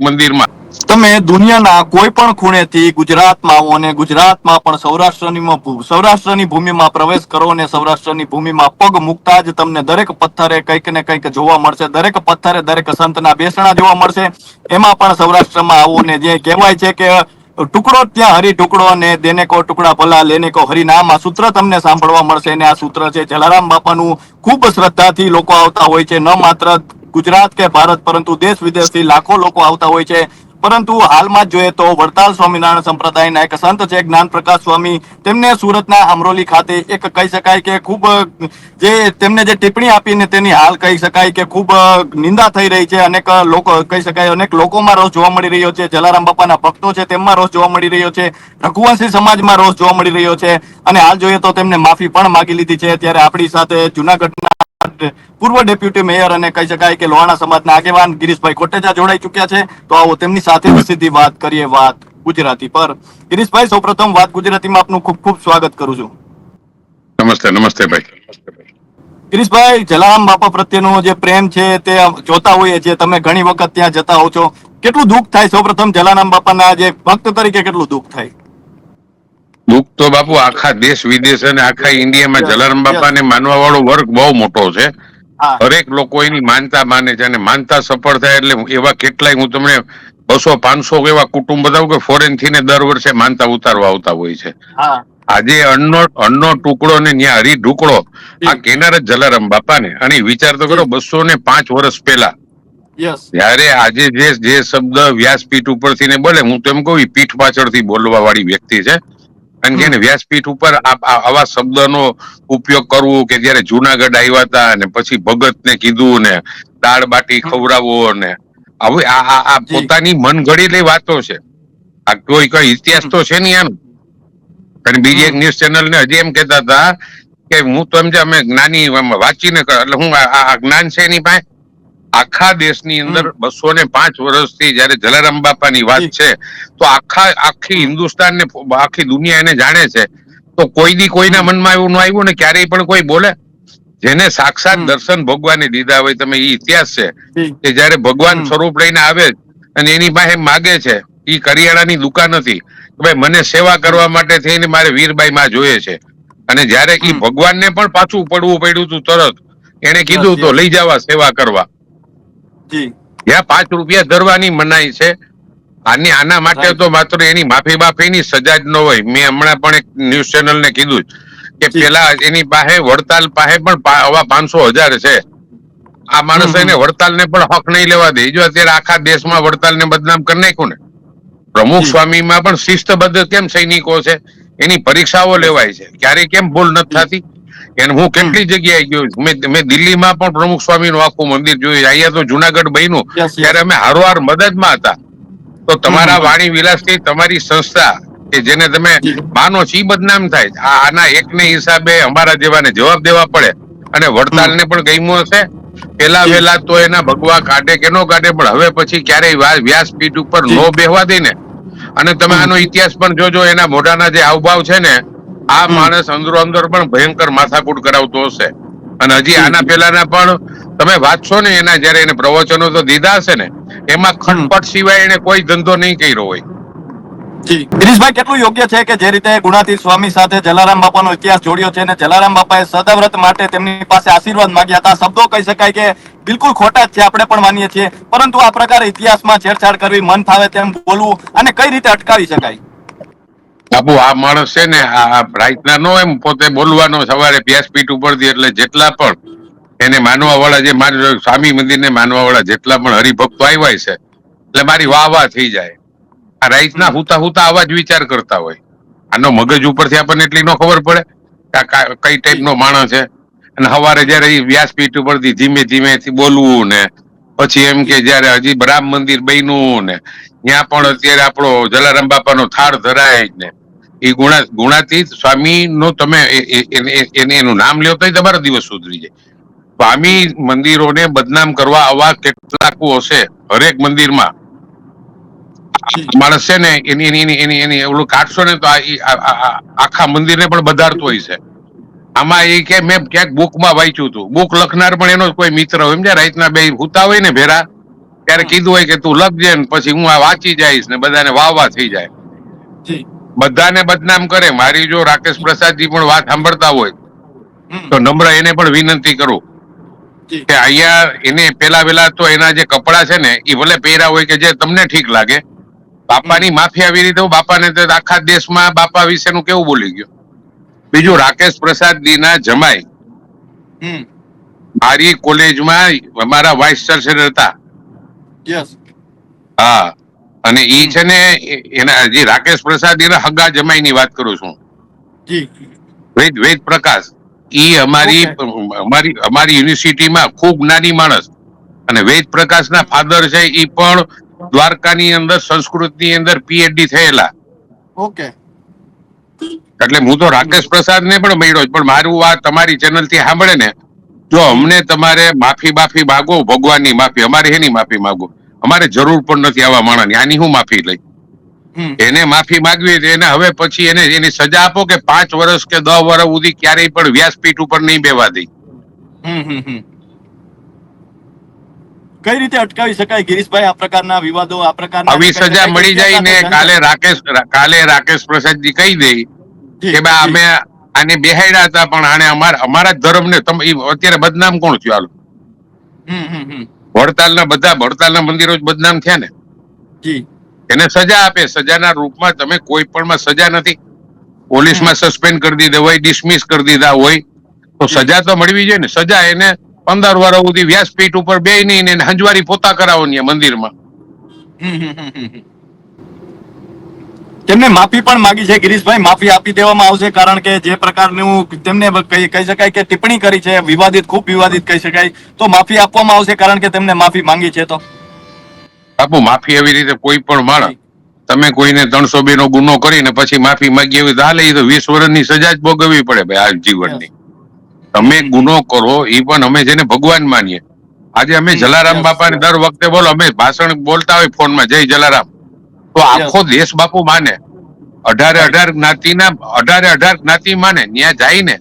મંદિરમાં. તમે દુનિયાના કોઈ પણ ખૂણેથી ગુજરાતમાં આવો અને ગુજરાતમાં પણ સૌરાષ્ટ્રની સૌરાષ્ટ્રની ભૂમિમાં પ્રવેશ કરો અને સૌરાષ્ટ્રની ભૂમિમાં પગ મૂકતા જ તમને દરેક પથ્થરે કંઈક ને કંઈક જોવા મળશે. દરેક પથ્થરે દરેક સંતના બેસણા જોવા મળશે. એમાં પણ સૌરાષ્ટ્રમાં આવો ને જે કહેવાય છે કે ટુકડો ત્યાં હરી ટુકડો અને દેને કો ટુકડા ભલા, લેને કો હરી નામ, આ સૂત્ર તમને સાંભળવા મળશે. અને આ સૂત્ર છે જલારામ બાપાનું ખૂબ શ્રદ્ધાથી લોકો આવતા હોય છે. ન માત્ર ગુજરાત કે ભારત, પરંતુ દેશ વિદેશથી લાખો લોકો આવતા હોય છે. પરંતુ હાલમાં જોઈએ તો વડતાલ સ્વામિનારાયણ સંપ્રદાયના એક સંત છે જ્ઞાન પ્રકાશ સ્વામી. તેમને સુરતના અમરોલી ખાતે એક કહી શકાય કે ખૂબ, જે તેમને જે ટિપ્પણી આપીને તેની હાલ કહી શકાય કે ખૂબ, નિંદા થઈ રહી છે. અનેક લોકો, કહી શકાય, અનેક લોકોમાં રોષ જોવા મળી રહ્યો છે. જલારામ બાપાના ભક્તો છે, તેમમાં રોષ જોવા મળી રહ્યો છે. રઘુવંશી સમાજમાં રોષ જોવા મળી રહ્યો છે. અને હાલ જોઈએ તો તેમને માફી પણ માગી લીધી છે. ત્યારે આપણી સાથે જુનાગઢના પૂર્વ ડેપ્યુટી મેયર અને કહી શકાય કે લોહાણા સમાજના આગેવાન ગિરીશભાઈ કોટેચા જોડાઈ ચુક્યા છે. તો આવો તેમની સાથે સીધી વાત કરીએ વાત ગુજરાતી પર. ગિરીશભાઈ સૌપ્રથમ વાત ગુજરાતીમાં આપનું ખૂબ ખૂબ સ્વાગત કરું છું. નમસ્તે નમસ્તે ભાઈ. ગિરીશભાઈ જલારામ બાપા પ્રત્યેનો જે પ્રેમ છે તે જોતા હોઈએ છીએ. તમે ઘણી વખત ત્યાં જતા હો છો. કેટલું દુઃખ થાય? સૌપ્રથમ જલારામ બાપાના જે ભક્ત તરીકે કેટલું દુઃખ થાય? દુઃખ તો બાપુ આખા દેશ વિદેશ અને આખા ઇન્ડિયામાં જલારામ બાપાને માનવા વાળો વર્ગ બહુ મોટો છે. દરેક હરેક લોકો એની માનતા માને છે અને માનતા સફળ થાય એટલે એવા કેટલાય હું તમને બસો પાંચસો એવા કુટુંબ બતાવું કે ફોરેનથી ને દર વર્ષે માનતા ઉતારવા આવતા હોય છે. આજે અન્નો અન્નો ટુકડો ને ત્યાં હરી ઢુકડો આ કેનાર જલારામ બાપાને. અને વિચાર તો કરો બસો ને પાંચ વર્ષ પહેલા. ત્યારે આજે જે જે શબ્દ વ્યાસપીઠ ઉપરથી ને બોલે હું તો એમ કહું પીઠ પાછળથી બોલવા વાળી વ્યક્તિ છે. કારણ કે વ્યાસપીઠ ઉપર આવા શબ્દનો ઉપયોગ કરવો કે જયારે જુનાગઢ આવ્યા હતા ને પછી ભગત ને કીધું ને દાળ બાટી ખવડાવો ને હવે આ આ પોતાની મન ઘડેલી વાતો છે. આ કોઈ કઈ ઇતિહાસ તો છે નહીં આનો. અને બીજી એક ન્યૂઝ ચેનલ ને હજી એમ કેતા હતા કે હું તો એમ છે અમે જ્ઞાની વાંચીને એટલે હું આ જ્ઞાન છે એની પાસે? આખા દેશની અંદર બસો ને પાંચ વર્ષથી જયારે જલારામ બાપાની વાત છે તો આખા આખી હિન્દુસ્તાન ને આખી દુનિયા એને જાણે છે. તો કોઈ દી કોઈના મનમાં એવું ન આવ્યું ને ક્યારેય પણ કોઈ બોલે? જેને સાક્ષાત દર્શન ભગવાને દીધા હોય તમે ઇતિહાસ છે કે જયારે ભગવાન સ્વરૂપ લઈને આવે અને એની પાસે માગે છે એ કરિયાણાની દુકાન હતી. કે ભાઈ મને સેવા કરવા માટે થઈને મારે વીરબાઈ માં જોઈએ છે. અને જયારે ઈ ભગવાન ભગવાનને પણ પાછું પડવું પડ્યું હતું તરત એને કીધું તો લઈ જવા સેવા કરવા. જ્યાં પાંચ રૂપિયા ધરવાની મનાઈ છે આની આના માટે તો માત્ર એની માફી બાફીની સજા જ ન હોય. મેં હમણાં પણ એક ન્યૂઝ ચેનલ ને કીધું કે પેલા એની પાસે વડતાલ પાસે પણ આવા પાંચસો હજાર છે. આ માણસ એને વડતાલ ને પણ હક નહીં લેવા દે. જો અત્યારે આખા દેશમાં વડતાલ ને બદનામ કરી નાખ્યું ને પ્રમુખ સ્વામી સ્વામીમાં પણ શિસ્તબદ્ધ કેમ સૈનિકો છે? એની પરીક્ષાઓ લેવાય છે. ક્યારે કેમ ભૂલ નથી થતી? એને હું કેટલી જગ્યાએ ગયો છું. મેં દિલ્હીમાં પણ પ્રમુખ સ્વામીનું આખું મંદિર જોયું. અહીંયા તો જુનાગઢ બન્યું. ત્યારે અમે હારોહાર મદદમાં હતા. તો તમારા વાણી વિલાસથી તમારી સંસ્થા કે જેને તમે માનો છો બદનામ થાય આના એકને હિસાબે અમારા જેવાને જવાબ દેવા પડે. અને વડતાલને પણ ગમ્યું હશે. પેલા વેલા તો એના ભગવા કાઢે કે નો કાઢે પણ હવે પછી ક્યારેય વ્યાસપીઠ ઉપર. નો બેહવા દે ને. અને તમે આનો ઇતિહાસ પણ જોજો. એના મોઢાના જે હાવભાવ છે ને આ માણસ અંદરો અંદર પણ ભયંકર માથાકૂટ કરાવતો હશે. અને હજી આના પેલાના પણ તમે વાંચશો ને એના જયારે એને પ્રવચનો તો દીધા હશે ને, એમાં ખટપટ સિવાય એને કોઈ ધંધો નહીં કર્યો હોય. ગિરીશભાઈ, કેટલું યોગ્ય છે કે જે રીતે ગુણાતી સ્વામી સાથે જલારામ બાપાનો ઇતિહાસ જોડ્યો છે અને જલારામ બાપાએ સદાવ્રત માટે તેમની પાસે આશીર્વાદ માંગ્યા હતા. શબ્દો કહી શકાય કે બિલકુલ ખોટા જ છે, આપણે પણ માનીએ છીએ. પરંતુ આ પ્રકારે ઇતિહાસમાં છેડછાડ કરવી મન ફાવે તેમ બોલવું અને કઈ રીતે અટકાવી શકાય? બાપુ આ માણસ છે ને આ રાઈતના નો એમ પોતે બોલવાનો સવારે વ્યાસપીઠ ઉપરથી એટલે જેટલા પણ એને માનવા વાળા જે સ્વામી મંદિરને માનવા વાળા જેટલા પણ હરિભક્તો આવ્યા છે એટલે મારી વાહ વાહ થઈ જાય. આ રાઈતના હુતા હુતા આવા જ વિચાર કરતા હોય. આનો મગજ ઉપરથી આપણને એટલી નો ખબર પડે કે આ કઈ ટાઈપનો માણસ છે. અને સવારે જયારે એ વ્યાસપીઠ ઉપરથી ધીમે ધીમે થી બોલવું ને પછી એમ કે જયારે હજી રામ મંદિર બન્યું ને ત્યાં પણ અત્યારે આપણો જલારામ બાપાનો થાળ ધરાય જ ને. એ ગુણા, ગુણાતીત સ્વામી નો તમે એને એને નામ લ્યો તો તમારો દિવસ સુધરી જાય. સ્વામી મંદિરોને બદનામ કરવા આવા કેટલાક હશે હરેક મંદિરમાં. માણસ છે ને, એની એની એની એની ઓલું કાઢશો ને તો આખા મંદિરને પણ બધારતો હોય છે. આમાં એ કે મેં ક્યાંક બુકમાં વાંચ્યું હતું. બુક લખનાર પણ એનો કોઈ મિત્ર હોય. સમજ્યા રાતના બે હુતા હોય ને ભેરા, ત્યારે કીધું હોય કે તું લખજે ને પછી હું આ વાંચી જઈશ ને બધાને વાવવા થઈ જાય. બધાને બદનામ કરે. મારી જો રાકેશ પ્રસાદજી પણ વાત સાંભળતા હોય તો નમ્ર એને પણ વિનંતી કરું કે અહીંયા એને પેલા વેલા તો એના જે કપડા છે ને એ ભલે પહેર્યા હોય કે જે તમને ઠીક લાગે. બાપાની માફી આવી રીતે બાપાને તો આખા દેશમાં બાપા વિશેનું કેવું બોલી ગયો? બીજું રાકેશ પ્રસાદજીના જમાઈ. હમ. મારી કોલેજમાં અમારા વાઇસ ચાન્સેલર હતા. હા. અને ઈ છે ને એના જે રાકેશ પ્રસાદ એના હગા જમાઈ ની વાત કરું છું. વેદ વેદ પ્રકાશ. ઈ અમારી અમારી અમારી યુનિવર્સિટીમાં ખૂબ નાની માણસ. અને વેદ પ્રકાશના ફાધર છે ઈ પણ દ્વારકાની અંદર સંસ્કૃતની અંદર પીએચડી થયેલા. ઓકે. એટલે હું તો રાકેશ પ્રસાદ ને પણ મળ્યો પણ મારું આ તમારી ચેનલથી સાંભળે ને જો અમને તમારે માફી માફી માગો ભગવાનની માફી અમારે એની માફી માગો. અમારે જરૂર પણ નથી આવા માણસની. આની હું માફી લઈ એને માફી માંગવી એને હવે પછી એને એની સજા આપો કે પાંચ વર્ષ કે દસ વર્ષ સુધી ક્યારેય પણ વ્યાસપીઠ ઉપર નહીં બેવા દઈ. કઈ રીતે અટકાવી શકાય ગિરીશભાઈ? આ પ્રકારના વિવાદો આ પ્રકારના આવી સજા મળી જાય ને કાલે રાકેશ કાલે રાકેશ પ્રસાદજી કહી દે કે બા અમે આને બેહાડ્યા હતા પણ આને અમારા અમારા જ ધર્મને તમે અત્યારે બદનામ કોણ થયું? હાલો. હમ હમ હમ. વડતાલના બધા વડતાલના મંદિરો જ બદનામ થયા ને? જી. એને સજા આપે. સજાના રૂપમાં તમે કોઈ પણ માં સજા નથી. પોલીસમાં સસ્પેન્ડ કરી દીધા હોય ડિસમિસ કરી દીધા હોય તો સજા તો મળવી જોઈએ ને. સજા એને પંદર વર્ષ સુધી વ્યાસપીઠ ઉપર બે નહીં ને હંજવારી પોતા કરાવવાની ને મંદિરમાં હમ હમ હમ હમ હમ. તેમને માફી પણ માંગી છે ગિરીશભાઈ. માફી આપી દેવામાં આવશે કારણ કે જે પ્રકારનું તેમને કહી શકાય કે ટિપ્પણી કરી છે વિવાદિત ખૂબ વિવાદિત કહી શકાય. તો માફી આપવામાં આવશે કારણ કે તેમને માફી માંગી છે તો. બાપુ માફી એવી રીતે કોઈ પણ માણસ તમે કોઈને ત્રણસો બે નો ગુનો કરીને પછી માફી માંગી એવી દા લઈ તો વીસ વર્ષની સજા જ ભોગવવી પડે ભાઈ આ જીવનની. તમે ગુનો કરો એ પણ અમે જેને ભગવાન માનીએ. આજે અમે જલારામ બાપા બાપાને દર વખતે બોલો અમે ભાષણ બોલતા હોય ફોનમાં જય જલારામ. તો આખો દેશ બાપુ માને. અઢારે. અઢાર જ્ઞાતિના અઢારે અઢાર જ્ઞાતિ માને ત્યાં જાય ને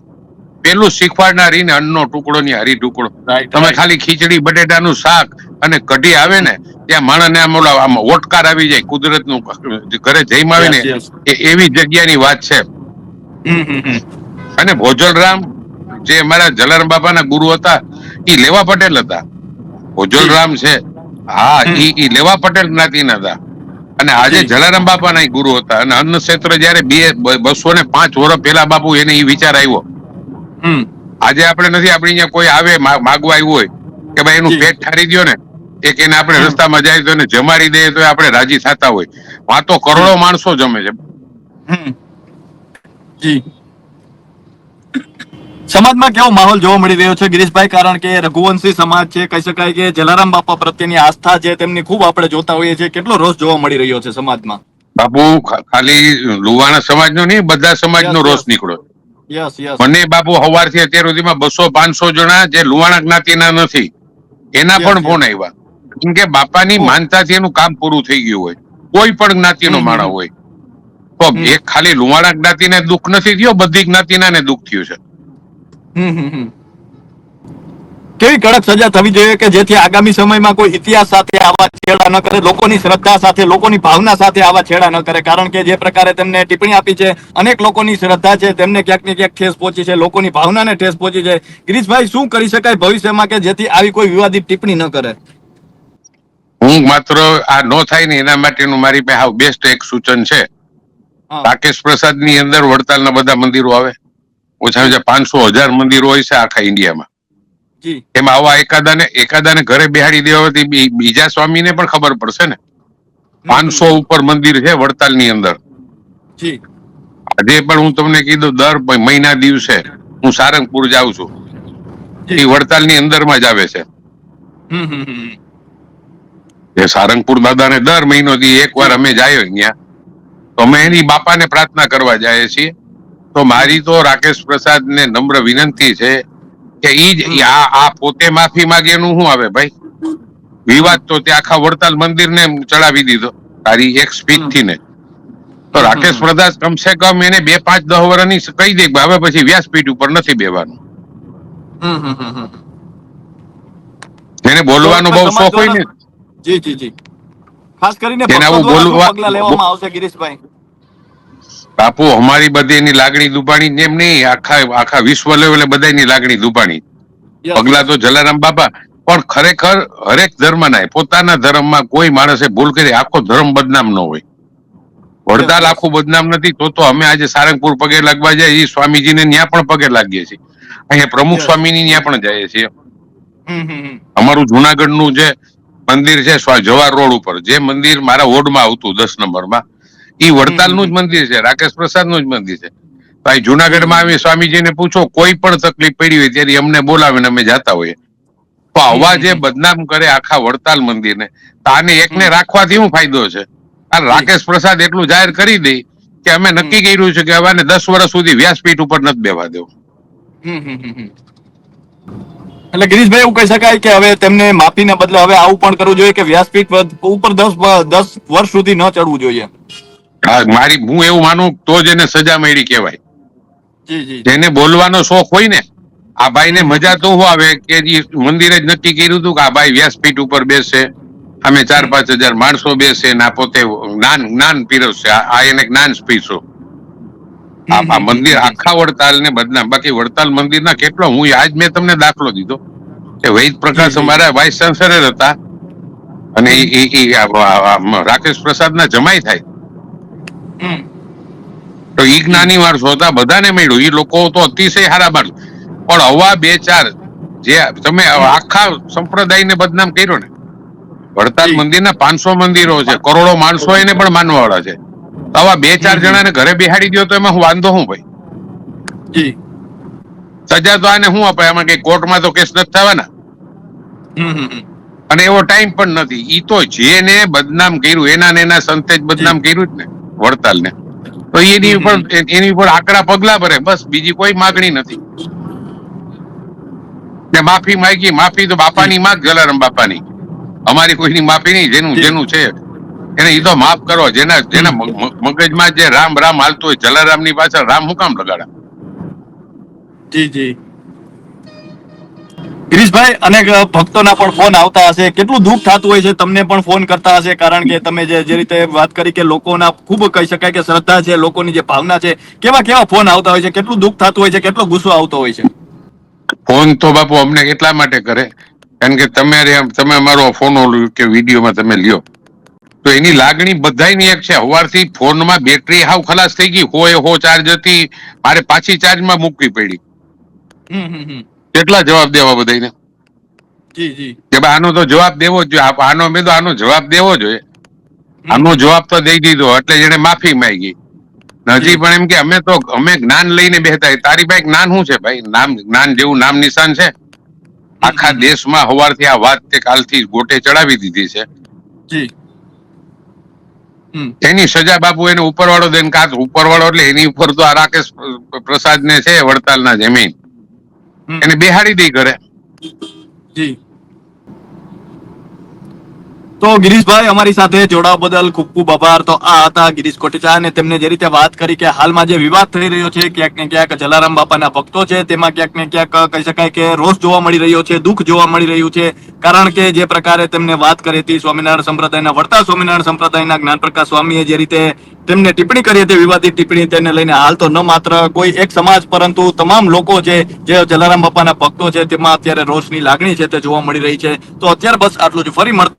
પેલું શીખવાડનારી ને અન્નનો ટુકડો ની હરી ટુકડો તમે ખાલી ખીચડી બટેટાનું શાક અને કઢી આવે ને ત્યાં માણસને આમ ઓલા આમ ઓટકાર આવી જાય કુદરતનું ઘરે જઈમ આવે ને. એ એવી જગ્યાની વાત છે. અને ભોજનરામ જે અમારા જલારામ બાપાના ગુરુ હતા એ લેવા પટેલ હતા. ભોજનરામ છે. હા એ લેવા પટેલ જ્ઞાતિના હતા. અને આજે જલારામ બાપા ના ગુરુ હતા. અને અન્ન ક્ષેત્ર જયારે બે બસો ને પાંચ વર્ષ પહેલા બાપુ એને એ વિચાર આવ્યો. હમ. આજે આપણે નથી આપણી અહીંયા કોઈ આવે માગવા આવ્યું હોય કે ભાઈ એનું. પેટ ઠારી દ્યો ને એક એને આપણે રસ્તામાં જાય તો એને જમાડી દઈએ તો આપણે રાજી થતા હોય. વાતો કરોડો માણસો જમે છે. હમ. જી. સમાજમાં કેવો માહોલ જોવા મળી રહ્યો છે? ગિરીશભાઈ કારણ કે રઘુવંશી સમાજ છે કહી શકાય કે જલારામ બાપા પ્રત્યેની આસ્થા છે તેમની ખૂબ આપણે જોતા હોઈએ છીએ. કેટલો રોષ જોવા મળી રહ્યો છે સમાજમાં? બાપુ ખાલી લુવાણા સમાજનો નહીં બધા સમાજનો રોષ નીકળ્યો મને બાપુ હવારથી અત્યાર સુધીમાં બસો પાંચસો જણા જે લુવાણા જ્ઞાતિના નથી એના પણ ફોન આવ્યા કેમ કે બાપાની Oh. માનતાથી એનું કામ પૂરું થઈ ગયું હોય. કોઈ પણ જ્ઞાતિનો માણસ હોય. તો એક ખાલી લુવાણા જ્ઞાતિને દુઃખ નથી થયો બધી જ્ઞાતિના ને દુઃખ થયું છે. કેવી કડક સજા થવી જોઈએ કે જેથી આગામી સમયમાં કોઈ ઇતિહાસ સાથે આવા છેડા ન કરે લોકોની શ્રદ્ધા સાથે લોકોની ભાવના સાથે આવા છેડા ન કરે? કારણ કે જે પ્રકારે તેમને ટિપ્પણી આપી છે અનેક લોકોની શ્રદ્ધા છે તેમને ક્યાંક ને ક્યાંક ઠેસ પહોંચી છે લોકોની ભાવનાને ઠેસ પહોંચી છે. ગિરીશભાઈ શું કરી શકાય ભવિષ્યમાં કે જેથી આવી કોઈ વિવાદિત ટિપ્પણી ન કરે? હું માત્ર આ નો થાય ને એના માટેનું મારી પાસે બેસ્ટ એક સૂચન છે. રાકેશ પ્રસાદની અંદર વડતાલના બધા મંદિરો આવે. ઓછામાં ઓછા પાંચસો હજાર મંદિરો હોય છે આખા ઇન્ડિયામાં. એમાં આવા એકાદાને એકાદાને ઘરે બેહાડી દેવાથી બીજા સ્વામીને પણ ખબર પડશે ને. પાંચસો ઉપર મંદિર છે વડતાલની અંદર. આજે પણ હું તમને કીધું દર મહિના દિવસે હું સારંગપુર જાઉં છું. એ વડતાલની અંદરમાં જ આવે છે. એ સારંગપુર દાદાને દર મહિનો થી એક વાર અમે જાય ત્યાં તો અમે એની બાપાને પ્રાર્થના કરવા જઈએ છીએ. તો મારી તો રાકેશ પ્રસાદ ને નમ્ર વિનંતી છે કે ઈ જ આ આ પોતે માફી માંગે નું શું આવે ભાઈ? વિવાદ તો તે આખા વડતાલ મંદિર ને ચડાવી દીધો તારી એક સ્પીચથી ને તો રાકેશ પ્રસાદ કમસે કમ એને બે પાંચ દહ વર્ષની કહી દે હવે પછી વ્યાસપીઠ ઉપર નથી બેવાનું. એને બોલવાનો બહુ શોખ હોય ને. જી જી જી. ખાસ કરીને બોલવા- લેવામાં આવશે ગિરીશભાઈ. બાપુ અમારી બધી એની લાગણી દુબાણી એમ નહીં આખા આખા વિશ્વ લેવલે બધાની લાગણી દુબાણી પગલા તો જલારામ બાપા પણ ખરેખર હરેક ધર્મના પોતાના ધર્મમાં કોઈ માણસે ભૂલ કરી આખો ધર્મ બદનામ ન હોય. વડતાલ આખું બદનામ નથી તો તો અમે આજે સારંગપુર પગે લાગવા જાય એ સ્વામીજીને ત્યાં પણ પગે લાગીએ છીએ. અહીંયા પ્રમુખ સ્વામીની ત્યાં પણ જઈએ છીએ. અમારું જુનાગઢનું જે મંદિર છે જવાહર રોડ ઉપર જે મંદિર મારા વોર્ડમાં આવતું દસ નંબરમાં ઈ વડતાલનું જ મંદિર છે રાકેશ પ્રસાદનું જ મંદિર છે. ભાઈ જુનાગઢમાં આવી સ્વામીજીને પૂછો કોઈ પણ તકલીફ પડી હોય ત્યારે અમને બોલાવીને અમે જાતા હોઈએ. તો આવા જે બદનામ કરે આખા વડતાલ મંદિરને તાને એકને રાખવાથી શું ફાયદો છે? આ રાકેશ પ્રસાદ એટલું જાહેર કરી દે કે અમે નક્કી કર્યું છે કે હવે દસ વર્ષ સુધી વ્યાસપીઠ ઉપર નથી બેવા દેવું. હમ હમ હમ હમ. એટલે ગિરીશભાઈ એવું કહી શકાય કે હવે તેમને માફીને બદલે હવે આવું પણ કરવું જોઈએ કે વ્યાસપીઠ પર- ઉપર દસ દસ વર્ષ સુધી ન ચડવું જોઈએ? મારી હું એવું માનું તો જ એને સજા મળી કહેવાય. જેને બોલવાનો શોખ હોય ને આ ભાઈને મજા તો આવે કે મંદિરે જ નક્કી કર્યું હતું કે આ ભાઈ વ્યાસપીઠ ઉપર બેસે. અમે ચાર પાંચ હજાર માણસો બેસે ને આ પોતે જ્ઞાન જ્ઞાન પીરસશે આ આ એને જ્ઞાન પીરસો. આ મંદિર આખા વડતાલ ને બદનામ બાકી વડતાલ મંદિર ના કેટલો હું આજ મેં તમને દાખલો દીધો. કે વૈદ પ્રકાશ. અમારા વાઇસ ચાન્સલર હતા. અને રાકેશ પ્રસાદ ના જમાઈ થાય. તો ઈ જ્ઞાની વાર શોધા બધાને મળ્યું. ઈ લોકો તો અતિશય સારા માણસો પણ હવા બે ચાર જે તમે આખા સંપ્રદાયને બદનામ કર્યો ને વડતાલ મંદિરના પાંચસો મંદિરો છે કરોડો માણસો એને પણ માનવાવાળા છે. આવા બે ચાર જણાને ઘરે બેહાડી દો તો એમાં હું વાંધો હું ભાઈ? સજા તો આને શું અપાય? આમાં કઈ કોર્ટમાં તો કેસ નથી થવાના. અને એવો ટાઈમ પણ નથી. ઈ તો જેને બદનામ કર્યું એના ને એના સંતે જ. બદનામ કર્યું જ ને. વડતાલ ને તો એની ઉપર એની ઉપર આકરા પગલા ભરે. બસ બીજી કોઈ માગણી નથી. ને માફી માંગી માફી તો બાપાની માગ જલારામ બાપાની. અમારી કોઈની માફી નહીં જેનું જેનું છે. એને ઈ તો માફ કરો જેના જેના મગજમાં જે રામ રામ હાલતું હોય જલારામની પાછળ રામ હું કામ લગાડા? જી જી. ગિરીશભાઈ અને ભક્તોના પણ ફોન આવતા હશે. કેટલું દુઃખ થતું હોય છે તમને પણ ફોન કરતા હશે કારણ કે તમે જે જે રીતે વાત કરી કે લોકોના ખૂબ કહી શકાય કે શ્રદ્ધા છે લોકોની જે ભાવના છે કેવા કેવા ફોન આવતા હોય છે? કેટલું દુઃખ થતું હોય છે? કેટલો ગુસ્સો આવતો હોય છે? ફોન તો બાપુ અમને એટલા માટે કરે કારણ કે તમે તમે અમારો ફોન કે વિડીયોમાં તમે લ્યો. તો એની લાગણી બધાયની એક છે. સવારથી ફોનમાં બેટરી હાવ ખલાસ થઈ ગઈ. હોય હો ચાર્જ હતી. મારે પાછી ચાર્જમાં મૂકવી પડી. કેટલા જવાબ દેવા બધાને જી જી. કે આનો તો જવાબ દેવો જ જોઈએ. આનો મેં તો આનો જવાબ દેવો જોઈએ. આનો જવાબ તો દઈ દીધો એટલે જેને માફી માંગી. નથી હજી પણ એમ કે અમે તો અમે જ્ઞાન લઈને બેહતા તારી પાસે જ્ઞાન શું છે ભાઈ? નામ જ્ઞાન જેવું નામ નિશાન છે? આખા દેશમાં હવારથી આ વાત તે કાલથી ગોટે ચડાવી દીધી છે. એની સજા બાપુ એને ઉપરવાળો દેન કાચ ઉપરવાળો એટલે એની ઉપર તો આ રાકેશ પ્રસાદ ને છે વડતાલના જમીન. એને બેહાડી દઈ કરે જી. તો ગિરીશભાઈ, અમારી સાથે જોડાવા બદલ ખૂબ ખૂબ આભાર. તો આ હતા ગિરીશ કોટેચા અને તેમને જે રીતે વાત કરી કે હાલમાં જે વિવાદ થઈ રહ્યો છે, ક્યાંક ને ક્યાંક જલારામ બાપાના ભક્તો છે, તેમાં ક્યાંક ને ક્યાંક કહી શકાય કે રોષ જોવા મળી રહ્યો છે, દુઃખ જોવા મળી રહ્યું છે. કારણ કે જે પ્રકારે તેમને વાત કરી હતી સ્વામિનારાયણ સંપ્રદાયના વડતા સ્વામિનારાયણ સંપ્રદાયના જ્ઞાનપ્રકાશ સ્વામીએ જે રીતે તેમને ટિપ્પણી કરી હતી, વિવાદિત ટિપ્પણી, તેને લઈને હાલ તો ન માત્ર કોઈ એક સમાજ, પરંતુ તમામ લોકો છે, જે જલારામ બાપાના ભક્તો છે, તેમાં અત્યારે રોષની લાગણી છે તે જોવા મળી રહી છે. તો અત્યારે બસ આટલું જ. ફરી મળતા